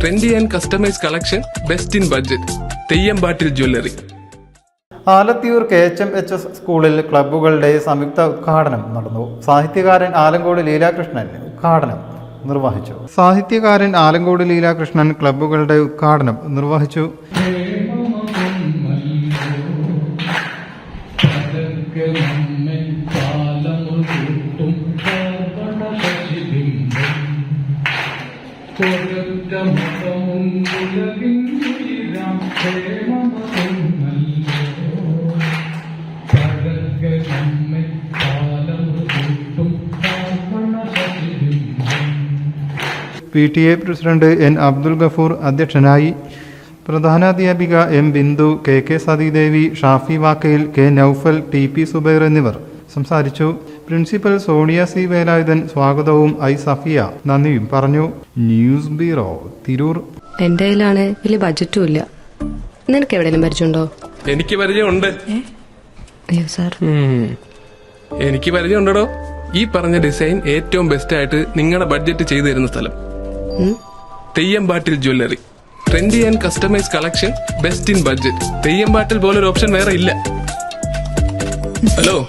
Trendy and customise collection best in budget Theyyampattil jewellery Alathiyur K H M H S സ്കൂളിൽ ക്ലബ്ബുകളുടെ സംയുക്ത ഉദ്ഘാടനം നടന്നു. സാഹിത്യകാരൻ ആലങ്കോട് ലീലാകൃഷ്ണൻ ഉദ്ഘാടനം നിർവഹിച്ചു. സാഹിത്യകാരൻ ആലങ്കോട് ലീലാകൃഷ്ണൻ ക്ലബ്ബുകളുടെ ഉദ്ഘാടനം നിർവഹിച്ചു. P T A president N Abdul Gafoor അധ്യക്ഷനായി പ്രധാനാധ്യാപിക M Bindu K K Sathidevi Shafi Vakkayil K Noufal T P Subair എന്നിവർ സംസാരിച്ചു. Principal Sonia C. വേലായുധൻ സ്വാഗതവും. ഐ. സഫിയ നന്ദിയും പറഞ്ഞു. News bureau Tirur. എന്റെ കയ്യിലാണ് വലിയ ബജറ്റും ഇല്ല. നിനക്ക് എവിടെയെങ്കിലും പരിചയമുണ്ടോ? എനിക്ക് പരിചയമുണ്ട്. അയ്യോ സാർ. എനിക്ക് പരിചയമുണ്ടോ ഈ പറഞ്ഞ ഡിസൈൻ ഏറ്റവും ബെസ്റ്റ് ആയിട്ട് നിങ്ങളുടെ ബഡ്ജറ്റ് ചെയ്തു തരുന്ന സ്ഥലം? Theyyampattil jewellery trendy and customise collection best in budget Theyyampattil ഒരു ഓപ്ഷൻ വേറെ ഇല്ല. ഹലോ?